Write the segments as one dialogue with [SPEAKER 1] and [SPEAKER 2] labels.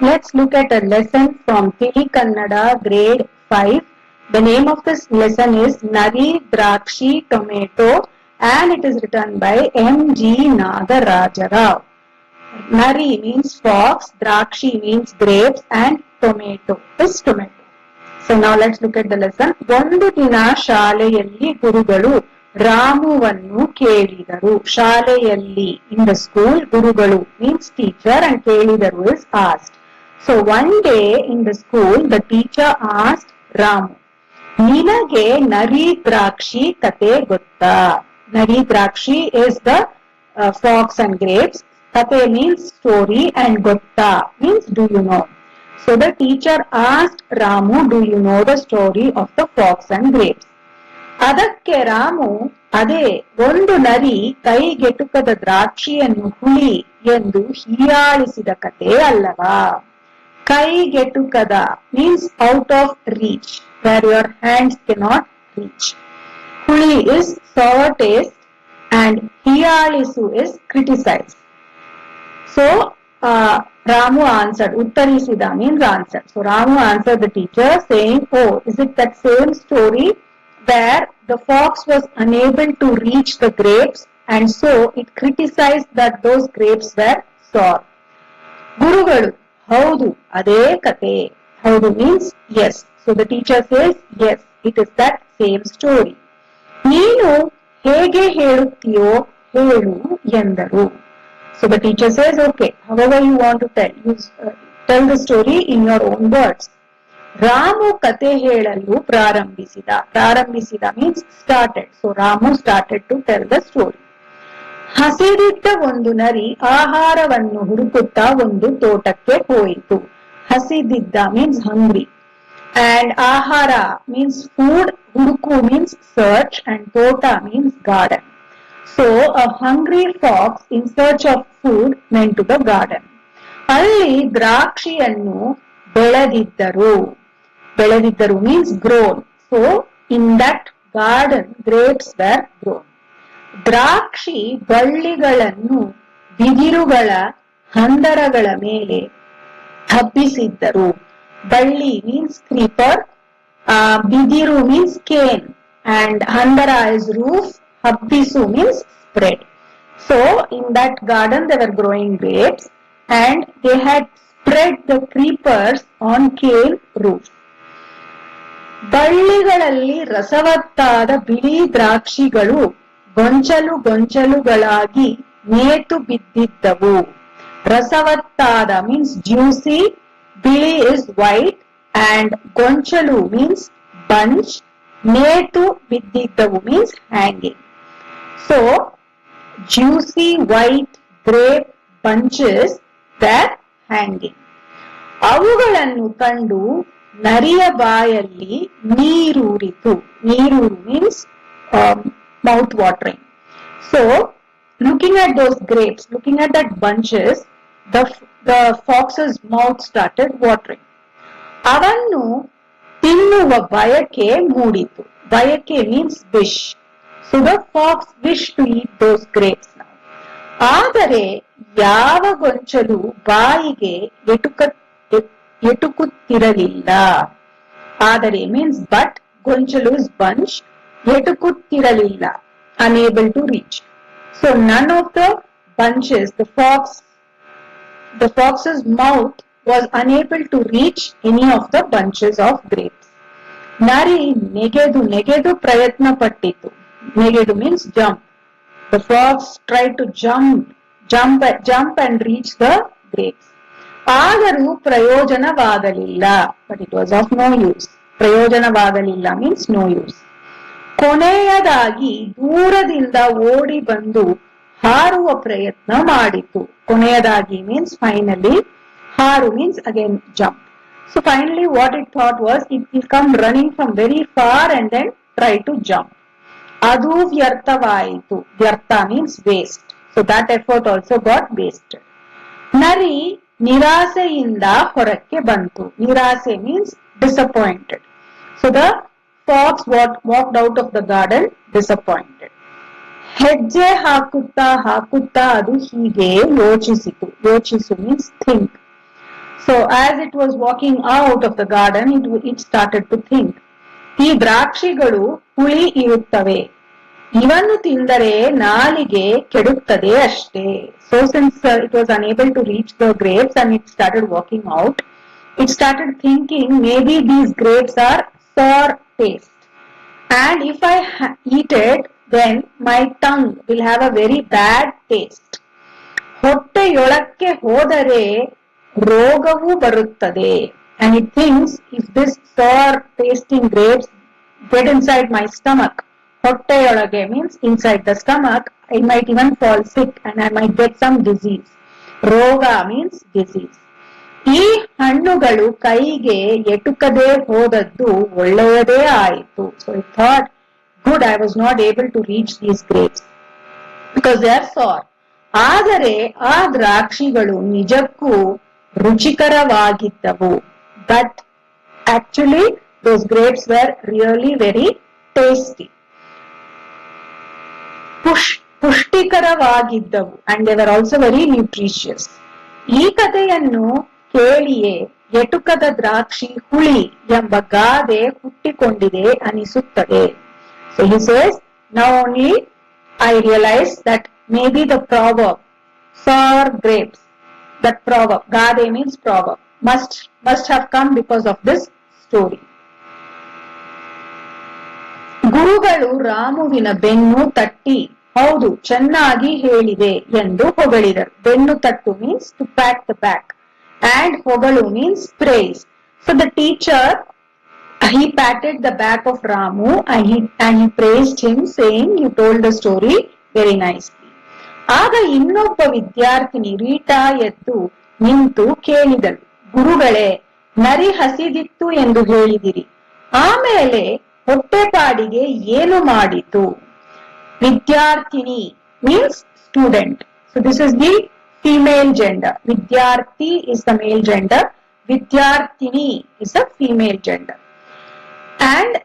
[SPEAKER 1] Let's look at a lesson from Tili Kannada grade 5. The name of this lesson is Nari Drakshi Tomato and it is written by M. G. Nagaraja Rao. Nari means fox, Drakshi means grapes and tomato is tomato. So now let's look at the lesson. ಒಂದು ದಿನ ಶಾಲೆಯಲ್ಲಿ ಗುರುಗಳು ರಾಮುವನ್ನು ಕೇಳಿದರು ಶಾಲೆಯಲ್ಲಿ in the school ಗುರುಗಳು means teacher and ಕೇಳಿದರು is asked So one day in the school the teacher asked Ramu ನಿನಗೆ ನರಿ ದ್ರಾಕ್ಷಿ ಕತೆ ಗೊತ್ತಾ ನರಿ ದ್ರಾಕ್ಷಿ is the fox and grapes ಕತೆ ಮೀನ್ಸ್ ಸ್ಟೋರಿ ಅಂಡ್ ಗೊತ್ತಾ means do you know so the teacher asked Ramu do you know the story of the fox and grapes ಅದಕ್ಕೆ ರಾಮು, ಅದೇ, ಒಂದು ನರಿ ಕೈಗೆಟುಕದ ದ್ರಾಕ್ಷಿಯನ್ನು ಹುಳಿ ಎಂದು ಹೀಯಾಳಿಸಿದ ಕತೆ ಅಲ್ಲವಾ? Kai getu kada means out of reach, where your hands cannot reach. Kuli is sour taste and Hialisu is criticized. So Ramu answered, Uttarisida means answered. So Ramu answered the teacher saying, Oh, is it that same story where the fox was unable to reach the grapes and so it criticized that those grapes were sour? Gurugalu ಹೌದು, ಅದೇ ಕತೆ. ಹೌದು means yes so the teacher says yes it is that same story ನೀನು ಹೇಗೆ ಹೇಳುತ್ತೀಯೋ ಹೇಳು ಎಂದರು so the teacher says okay however you want to tell you tell the story in your own words Ramu ಕತೆ ಹೇಳಲು ಪ್ರಾರಂಭಿಸಿದ. ಪ್ರಾರಂಭಿಸಿದ means started so Ramu started to tell the story ಹಸಿದಿದ್ದ ಒಂದು ನರಿ ಆಹಾರವನ್ನು ಹುಡುಕುತ್ತಾ ಒಂದು ತೋಟಕ್ಕೆ ಹೋಯಿತು ಹಸಿದಿದ್ದ ಮೀನ್ಸ್ ಹಂಗ್ರಿ ಅಂಡ್ ಆಹಾರ ಮೀನ್ಸ್ ಫುಡ್ ಹುಡುಕು ಮೀನ್ಸ್ ಸರ್ಚ್ ಅಂಡ್ ತೋಟ means garden so a hungry fox in search of food went to the garden ಅಲ್ಲಿ ದ್ರಾಕ್ಷಿಯನ್ನು ಬೆಳೆದಿದ್ದರು ಬೆಳೆದಿದ್ದರು means grown so in that garden grapes were grown ದ್ರಾಕ್ಷಿ ಬಳ್ಳಿಗಳನ್ನು ಬಿದಿರುಗಳ ಹಂದರಗಳ ಮೇಲೆ ಹಬ್ಬಿಸಿದ್ದರು. ಬಳ್ಳಿ ಮೀನ್ಸ್ ಕ್ರೀಪರ್ ಬಿದಿರು ಮೀನ್ಸ್ ಕೇನ್ ಅಂಡ್ ಹಂದರ is roof ಹಬ್ಬಿಸು means spread so in that garden they were growing grapes and they had spread the creepers on cane roof ಬಳ್ಳಿಗಳಲ್ಲಿ ರಸವತ್ತಾದ ಬಿಳಿ ದ್ರಾಕ್ಷಿಗಳು ಗೊಂಚಲು ಗೊಂಚಲುಗಳಾಗಿ ನೇತು ಬಿದ್ದಿದ್ದವು. ರಸವತ್ತಾದ ಮೀನ್ಸ್ ಜ್ಯೂಸಿ ಬಿಳಿ ಇಸ್ ವೈಟ್ ಅಂಡ್ ಗೊಂಚಲು ಮೀನ್ಸ್ ಬಂಚ್ ನೇತು ಬಿದ್ದಿದ್ದವು means hanging so juicy white grape bunches that hanging ಅವುಗಳನ್ನು ಕಂಡು ನರಿಯ ಬಾಯಲ್ಲಿ ನೀರೂರಿತು. ನೀರೂರು means mouth watering so looking at those grapes looking at that bunches the the fox's mouth started watering ಅವನ್ನು ತಿನ್ನುವ ಬಯಕೆ ಮೂಡಿತು ಬಯಕೆ means wish so the fox wish to eat those grapes ಆದರೆ ಯಾವ ಗೊಂಚಲು ಬಾಯಿಗೆ ಎಟುಕ ಎಟುಕುತ್ತಿರಲಿಲ್ಲ ಆದರೆ ಮೀನ್ಸ್ ಬಟ್ ಗೊಂಚಲು is bunch ಎಟುಕುತ್ತಿರಲಿಲ್ಲ unable to reach so none of the bunches the fox the fox's mouth was unable to reach any of the bunches of grapes ನರಿ ನೆಗೆದು ನೆಗೆದು ಪ್ರಯತ್ನ ಪಟ್ಟಿತು ನೆಗೆದು means jump the fox try to jump jump jump and reach the grapes ಆದರೂ ಪ್ರಯೋಜನವಾಗಲಿಲ್ಲ but it was of no use ಪ್ರಯೋಜನವಾಗಲಿಲ್ಲ means no use ಕೊನೆಯದಾಗಿ ದೂರದಿಂದ ಓಡಿ ಬಂದು ಹಾರುವ ಪ್ರಯತ್ನ ಮಾಡಿತು. ಕೊನೆಯದಾಗಿ means finally ಹಾರು means again jump so finally what it thought was it will come running from very far and then try to jump ಅದು ವ್ಯರ್ಥವಾಯಿತು. ವ್ಯರ್ಥ means waste so that effort also got waste ನರಿ ನಿರಾಸೆಯಿಂದ ಹೊರಕ್ಕೆ ಬಂತು. ನಿರಾಸೆ means disappointed so the Fox what walked out of the garden disappointed ಹೆಜ್ಜೆ ಹಾಕುತ್ತಾ ಹಾಕುತ್ತಾ ಅದು ಹೀಗೆ ಯೋಚಿಸಿತು ಯೋಚಿಸು means think So as it was walking out of the garden, it, it started to think. ಈ ದ್ರಾಕ್ಷಿಗಳು ಹುಳಿ ಇರುತ್ತವೆ ಇವನ್ನು ತಿಂದರೆ ನಾಲಿಗೆ ಕೆಡುತ್ತದೆ ಅಷ್ಟೇ so since it was unable to reach the grapes and it started walking out it started thinking maybe these grapes are Sour taste and if I ha- eat it, then my tongue will have a very bad taste. ಹೊಟ್ಟೆಯೊಳಕ್ಕೆ ಹೋದರೆ ರೋಗವು ಬರುತ್ತದೆ and it thinks if this sour tasting grapes get inside my stomach ಹೊಟ್ಟೆಯೊಳಗೆ means inside the stomach I might even fall sick and I might get some disease ರೋಗ means disease ಈ ಹಣ್ಣುಗಳು ಕೈಗೆ ಎಟುಕದೆ ಹೋದದ್ದು ಒಳ್ಳೆಯದೇ ಆಯಿತು. So I thought good I was not able to reach these grapes because they are sour ಆದರೆ ಆ ದ್ರಾಕ್ಷಿಗಳು ನಿಜಕ್ಕೂ ರುಚಿಕರವಾಗಿದ್ದವು. But actually those grapes were really very tasty push, ಪುಷ್ಟಿಕರವಾಗಿದ್ದವು. And they were also very nutritious ಈ ಕಥೆಯನ್ನು ಕೇಳಿಯೇ, ಎಟುಕದ ದ್ರಾಕ್ಷಿ ಹುಳಿ ಎಂಬ ಗಾದೆ ಹುಟ್ಟಿಕೊಂಡಿದೆ ಅನಿಸುತ್ತದೆ. So he says now only I realise that maybe the proverb for grapes that proverb ಗಾದೆ means proverb must must have come because of this story ಗುರುಗಳು ರಾಮುವಿನ ಬೆನ್ನು ತಟ್ಟಿ, ಹೌದು, ಚೆನ್ನಾಗಿ ಹೇಳಿದೆ ಎಂದು ಹೊಗಳಿದರು. ಬೆನ್ನು ತಟ್ಟು means to pat the back and ಹೊಗಳು means praise. So the teacher he patted the back of Ramu and he and he praised him, saying, you told the story very nicely. ಆಗ ಇನ್ನೊಬ್ಬ ವಿದ್ಯಾರ್ಥಿನಿ ರೀಟಾ ಎದ್ದು ನಿಂತು ಕೇಳಿದಳು, ಗುರುಗಳೇ, ನರಿ ಹಸಿದಿತ್ತು ಎಂದು ಹೇಳಿದಿರಿ. ಆಮೇಲೆ ಹೊಟ್ಟೆಪಾಡಿಗೆ ಏನು ಮಾಡಿತು? ವಿದ್ಯಾರ್ಥಿನಿ means student so this is the female gender ವಿದ್ಯಾರ್ಥಿ ಇಸ್ ದ ಮೇಲ್ ಜೆಂಡರ್ ವಿದ್ಯಾರ್ಥಿನಿ is a female gender and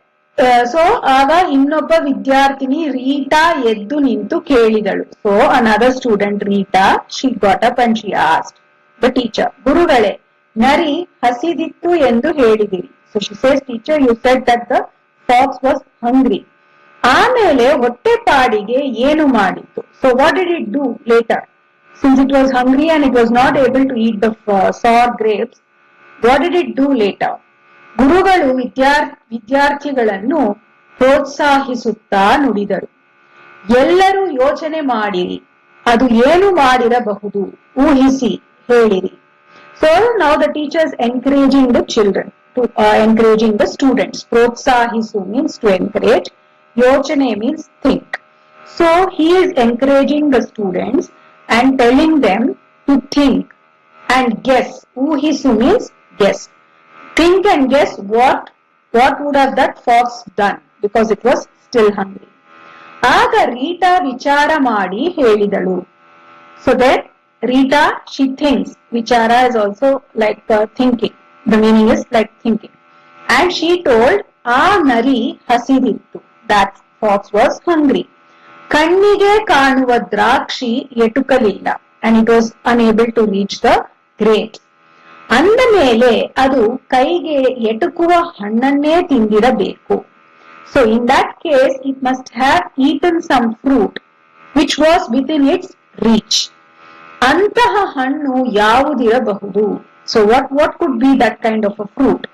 [SPEAKER 1] so ಆಗ ಇನ್ನೊಬ್ಬ ವಿದ್ಯಾರ್ಥಿನಿ ರೀಟಾ ಎದ್ದು ನಿಂತು ಕೇಳಿದಳು. So another student Rita she got up and she asked the teacher ಗುರುಗಳೇ, ನರಿ ಹಸಿದಿತ್ತು ಎಂದು ಹೇಳಿದಿರಿ. So she says teacher you said that the fox was hungry ಆಮೇಲೆ ಹೊಟ್ಟೆಪಾಡಿಗೆ ಏನು ಮಾಡಿತ್ತು so what did it do later since it was hungry and it was not able to eat the sour grapes what did it do later ಗುರುಗಳು ವಿದ್ಯಾರ್ ವಿದ್ಯಾರ್ಥಿಗಳನ್ನು ಪ್ರೋತ್ಸಾಹಿಸುತ್ತಾ ನುಡಿದರು ಎಲ್ಲರೂ ಯೋಚನೆ ಮಾಡಿರಿ ಅದು ಏನು ಮಾಡಿರಬಹುದು ಊಹಿಸಿ ಹೇಳಿರಿ so now the teachers encouraging the children to encouraging the students ಪ್ರೋತ್ಸಾಹಿಸು means to encourage ಯೋಚನೆ means think so he is encouraging the students and telling them to think and guess ಊಹಿಸು means guess think and guess what what would have that fox done because it was still hungry ಆಗ Rita ವಿಚಾರ ಮಾಡಿ ಹೇಳಿದಳು so that Rita she thinks ವಿಚಾರ is also like thinking the meaning is like thinking and she told ಆ ನರಿ ಹಸಿದಿತ್ತು that fox was ಹಂಗ್ರಿ ಕಣ್ಣಿಗೆ ಕಾಣುವ ದ್ರಾಕ್ಷಿ ಎಟುಕಲಿಲ್ಲ and it was unable to reach the grape ಅಂದ ಮೇಲೆ ಅದು ಕೈಗೆ ಎಟುಕುವ ಹಣ್ಣನ್ನೇ ತಿಂದಿರಬೇಕು. So in that case it must have eaten some fruit which was within its reach ಅಂತಹ ಹಣ್ಣು ಯಾವುದಿರಬಹುದು? So what what could be that kind of a fruit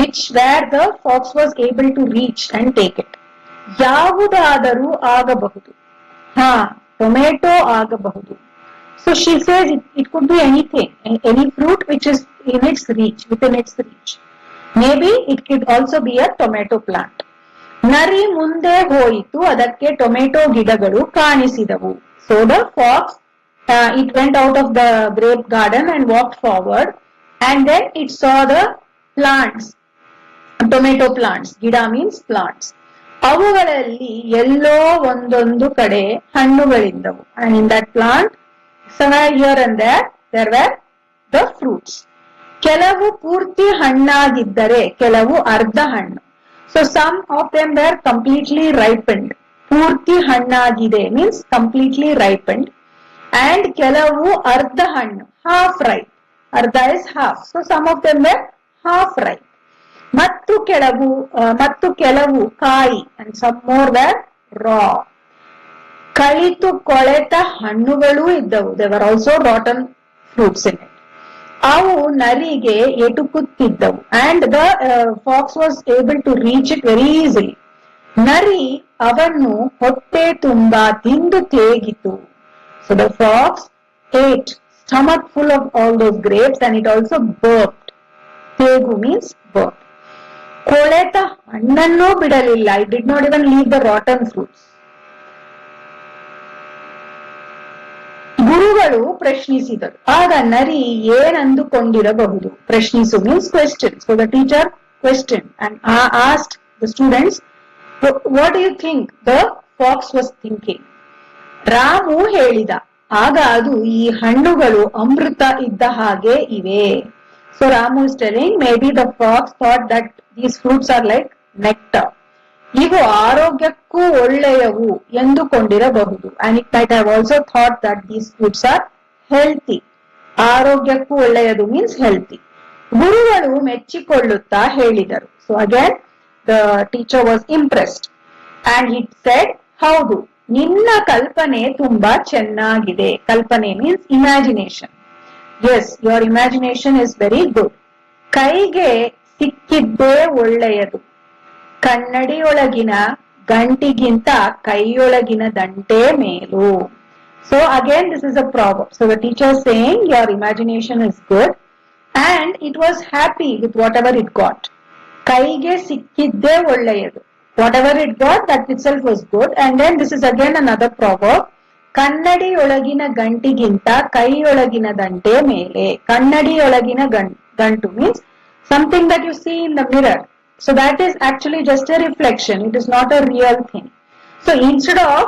[SPEAKER 1] which where the fox was able to reach and take it ಯಾವುದಾದರೂ ಆಗಬಹುದು ಹಾ tomato ಆಗಬಹುದು so she says it it could be anything any fruit which is in its reach within its reach maybe it could also be a tomato plant ನರಿ ಮುಂದೆ ಹೋಯಿತು ಅದಕ್ಕೆ tomato ಗಿಡಗಳು ಕಾಣಿಸಿದವು so the fox it went out of the grape garden and walk forward and then it saw the plants tomato plants ಗಿಡ means plants ಅವುಗಳಲ್ಲಿ ಎಲ್ಲೋ ಒಂದೊಂದು ಕಡೆ ಹಣ್ಣುಗಳಿದ್ದವು. And in that plant here and there were the fruits ಕೆಲವು ಪೂರ್ತಿ ಹಣ್ಣಾಗಿದ್ದರೆ ಕೆಲವು ಅರ್ಧ ಹಣ್ಣು. So some of them were completely ripened ಪೂರ್ತಿ ಹಣ್ಣಾಗಿದೆ ಮೀನ್ಸ್ ಕಂಪ್ಲೀಟ್ಲಿ ರೈಪೆಂಡ್ ಅಂಡ್ ಕೆಲವು ಅರ್ಧ ಹಣ್ಣು ಹಾಫ್ ರೈಪ್ ಅರ್ಧ is half so some of them were half right ಮತ್ತು ಕೆಲವು ಮತ್ತು ಕೆಲವು ಕಾಯಿ and some more than raw ಕಳಿತು ಕೊಳೆತ ಹಣ್ಣುಗಳು ಇದ್ದವು. There were also rotten fruits in it ಅವು ನರಿಗೆ ಎಟುಕುತ್ತಿದ್ದವು. And the fox was able to reach it very easily ನರಿ ಅವನ್ನು ಹೊಟ್ಟೆ ತುಂಬಾ ತಿಂದು ತೇಗಿತು. So the fox ate stomach full of all those grapes and it also burped ತೇಗು means burp ಕೊಳೆತ ಹಣ್ಣನ್ನು ಬಿಡಲಿಲ್ಲ. I did not even leave the rotten fruits ಗುರುಗಳು ಪ್ರಶ್ನಿಸಿದರು. ಆಗ ನರಿ ಏನಂದುಕೊಂಡಿರಬಹುದು? ಪ್ರಶ್ನಿಸು means question so the teacher question asked the students what you think the fox was thinking Ramu ಹೇಳಿದ, ಆಗ ಅದು ಈ ಹಣ್ಣುಗಳು ಅಮೃತ ಇದ್ದ ಹಾಗೆ ಇವೆ. So Ramu is telling maybe the fox thought that these fruits are like nectar ಇವು ಆರೋಗ್ಯಕ್ಕೂ ಒಳ್ಳೆಯವು ಎಂದುಕೊಂಡಿರಬಹುದು. And it might have also thought that these fruits are healthy ಆರೋಗ್ಯಕ್ಕೂ ಒಳ್ಳೆಯದು ಮೀನ್ಸ್ ಹೆಲ್ತಿ ಗುರುಗಳು ಮೆಚ್ಚಿಕೊಳ್ಳುತ್ತಾ ಹೇಳಿದರು. So again the teacher was impressed and it said ಹೌದು, ನಿನ್ನ ಕಲ್ಪನೆ ತುಂಬಾ ಚೆನ್ನಾಗಿದೆ. ಕಲ್ಪನೆ means imagination yes your imagination is very good ಕೈಗೆ ಸಿಕ್ಕಿದ್ದೇ ಒಳ್ಳೆಯದು ಕನ್ನಡಿಯೊಳಗಿನ ಗಂಟಿಗಿಂತ ಕೈಯೊಳಗಿನ ದಂಟೆ ಮೇಲು so again this is a problem so the teacher saying your imagination is good and it was happy with whatever it got ಕೈಗೆ ಸಿಕ್ಕಿದ್ದೇ ಒಳ್ಳೆಯದು whatever it got that itself was good and then this is again another problem ಕನ್ನಡಿಯೊಳಗಿನ ಗಂಟಿಗಿಂತ ಕೈಯೊಳಗಿನ ದಂಟೆ ಮೇಲೆ ಕನ್ನಡಿಯೊಳಗಿನ ಗಂ- ಗಂಟು means something that you see in the mirror. So that is actually just a reflection. It is not a real thing. So instead of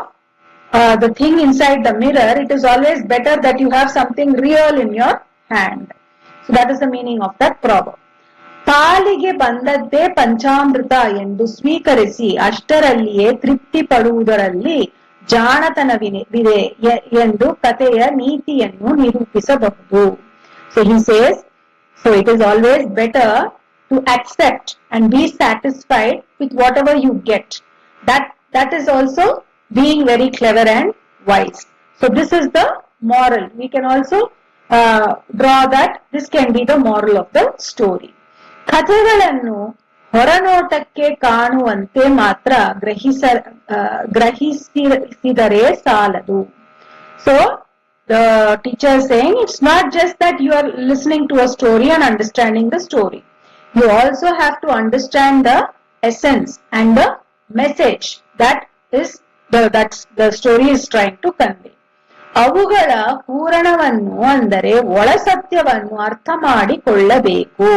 [SPEAKER 1] uh, the thing inside the mirror, it is always better that you have something real in your hand. So that is the meaning of that proverb. ಪಾಲಿಗೆ ಬಂದದ್ದೇ ಪಂಚಾಮೃತ ಎಂದು ಸ್ವೀಕರಿಸಿ ಅಷ್ಟರಲ್ಲಿಯೇ ತೃಪ್ತಿ ಪಡುವುದರಲ್ಲಿ ಜಾಣತನವಿದೆ A- ಎಂದು ಕಥೆಯ ನೀತಿಯನ್ನು ನಿರೂಪಿಸಬಹುದು so he says So it is always better to accept and be satisfied with whatever you get. That that is also being very clever and wise. So this is the moral. We can also uh, draw that this can be the moral of the story. ಕಥೆಗಳನ್ನು ಹೊರನೋಟಕ್ಕೆ ಕಾಣುವಂತೆ ಮಾತ್ರ ಗ್ರಹಿಸ ಆ, ಗ್ರಹಿಸಿದರೆ ಸಾಲದು So the teacher is saying it's not just that you are listening to a story and understanding the story. You also have to understand the essence and the message that is the that the story is trying to convey. ಅವುಗಳ ಪೂರಣವನ್ನು ಅಂದರೆ ಒಳ ಸತ್ಯವನ್ನು ಅರ್ಥ ಮಾಡಿಕೊಳ್ಳಬೇಕು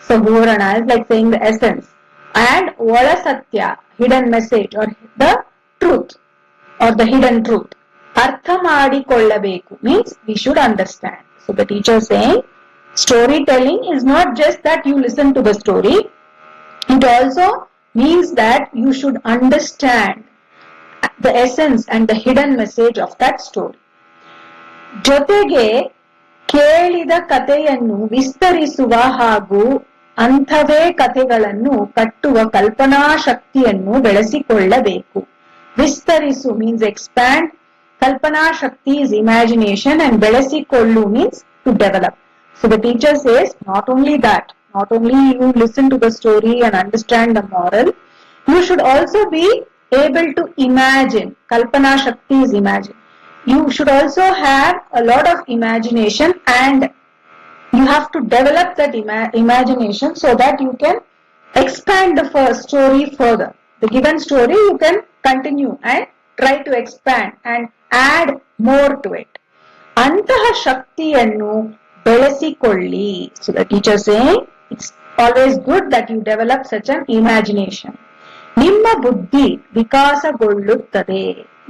[SPEAKER 1] so ಪೂರಣ is like saying the essence and ಒಳ ಸತ್ಯ hidden message or the truth or the hidden truth. ಅರ್ಥ ಮಾಡಿಕೊಳ್ಳಬೇಕು means we should understand so the teacher saying story telling is not just that you listen to the story it also means that you should understand the essence and the hidden message of that story ಜೊತೆಗೆ ಕೇಳಿದ ಕಥೆಯನ್ನು ವಿಸ್ತರಿಸುವ ಹಾಗೂ ಅಂಥವೇ ಕಥೆಗಳನ್ನು ಕಟ್ಟುವ ಕಲ್ಪನಾ ಶಕ್ತಿಯನ್ನು ಬೆಳೆಸಿಕೊಳ್ಳಬೇಕು. ವಿಸ್ತರಿಸು means expand Kalpana Shakti is imagination and Kollu means to develop. So the teacher says not only that, not only you listen to the story and understand the moral, you should also be able to imagine. Kalpana Shakti is imagine. You should also have a lot of imagination and you have to develop that ima imagination so that you can expand the first story further. The given story you can continue and try to expand and add more to it. ಅಂತಹ ಶಕ್ತಿಯನ್ನು ಬೆಳೆಸಿಕೊಳ್ಳಿ so the teacher saying it's always good that you develop such an imagination ನಿಮ್ಮ ಬುದ್ಧಿ ವಿಕಾಸಗೊಳ್ಳುತ್ತದೆ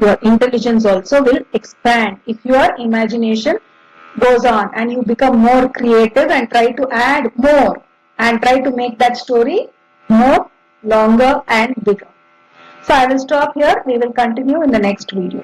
[SPEAKER 1] your intelligence also will expand if your imagination goes on and you become more creative and try to add more and try to make that story more longer and bigger. So I will stop here. We will continue in the next video.